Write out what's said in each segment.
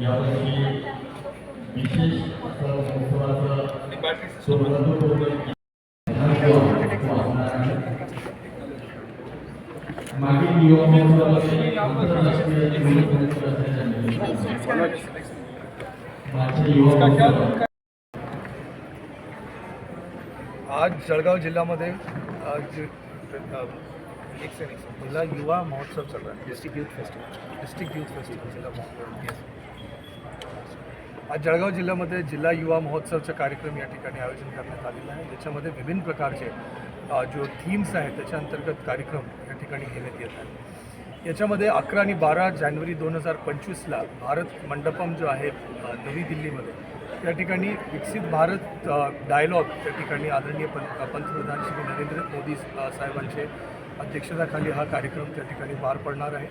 Yeah, आज जलगाव महोत्सवाचे आंतरराष्ट्रीय आज जळगाव जिल्ह्यामध्ये अं, एक सेकंड जिल्हा युवा महोत्सव चालला district youth festival district youth festival जिल्हा महोत्सव. आज जळगाव जिल्ह्यामध्ये जिल्हा युवा महोत्सवचा कार्यक्रम या ठिकाणी आयोजन करण्यात आलेला आहे. ज्याच्यामध्ये विभिन्न प्रकारचे जो थीम्स आहेत त्याच्या अंतर्गत कार्यक्रम या ठिकाणी घेण्यात येत आहे याच्यामध्ये अकरा आणि बारा जानेवारी दोन हजार पंचवीसला भारत मंडपम जो आहे नवी दिल्लीमध्ये त्या ठिकाणी विकसित भारत डायलॉग त्या ठिकाणी आदरणीय पं पंतप्रधान श्री नरेंद्र मोदी साहेबांचे अध्यक्षताखाली हा कार्यक्रम त्या ठिकाणी पार पडणार आहे.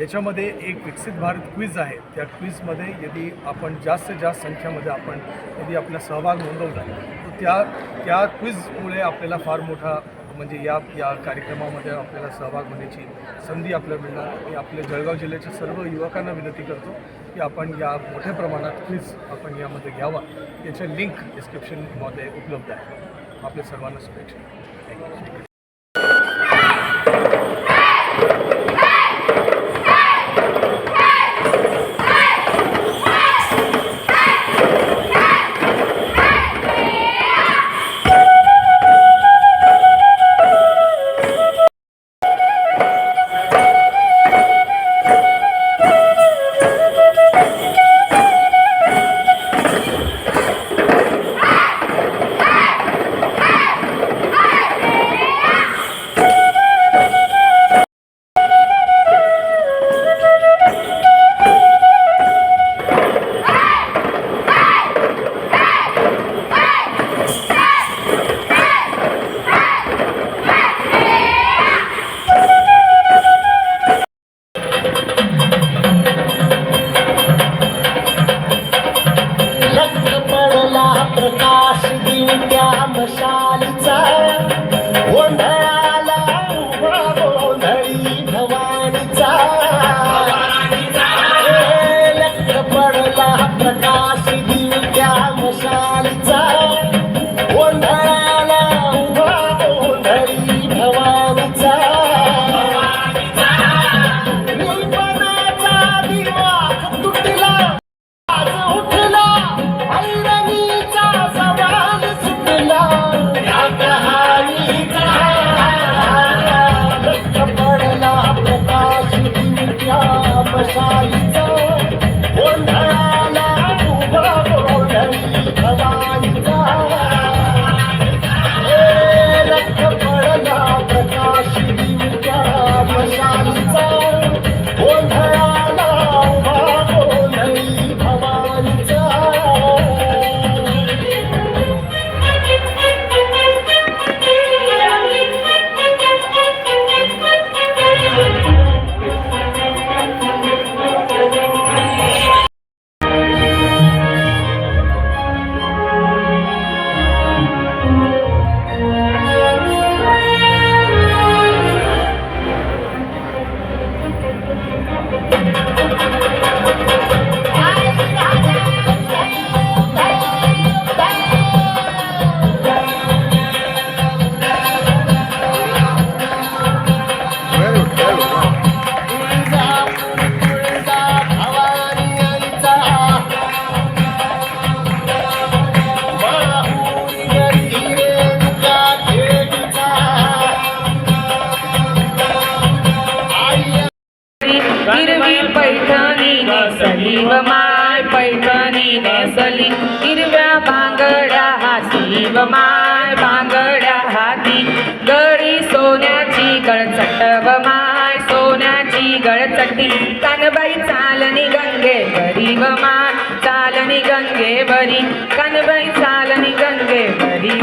याच्यामध्ये एक विकसित भारत क्विज आहे. त्या क्विजमध्ये यदि आपण जास्तीत जास्त संख्येमध्ये आपण यदि आपला सहभाग नोंदवला तर त्या त्या क्विजमुळे आपल्याला फार मोठा म्हणजे या या कार्यक्रमामध्ये आपल्याला सहभाग होण्याची संधी आपल्याला मिळणार मी आपल्या जळगाव जिल्ह्याच्या सर्व युवकांना विनंती करतो की आपण या मोठ्या प्रमाणात क्विज आपण यामध्ये घ्यावा. याच्या लिंक डिस्क्रिप्शनमध्ये उपलब्ध आहे. आपल्या सर्वांना शुभेच्छा. Thank you Thank you. আসবে I'm sorry. पैठणी नेसली हिरव्या बांगड्या हाती व माय बांगड्या हाती. गळी सोन्याची गळचट व माय सोन्याची गळचटी. कानबाई चालनी गंगे बरी व माय चालनी गंगे बरी कानबाई चालनी गंगे बरी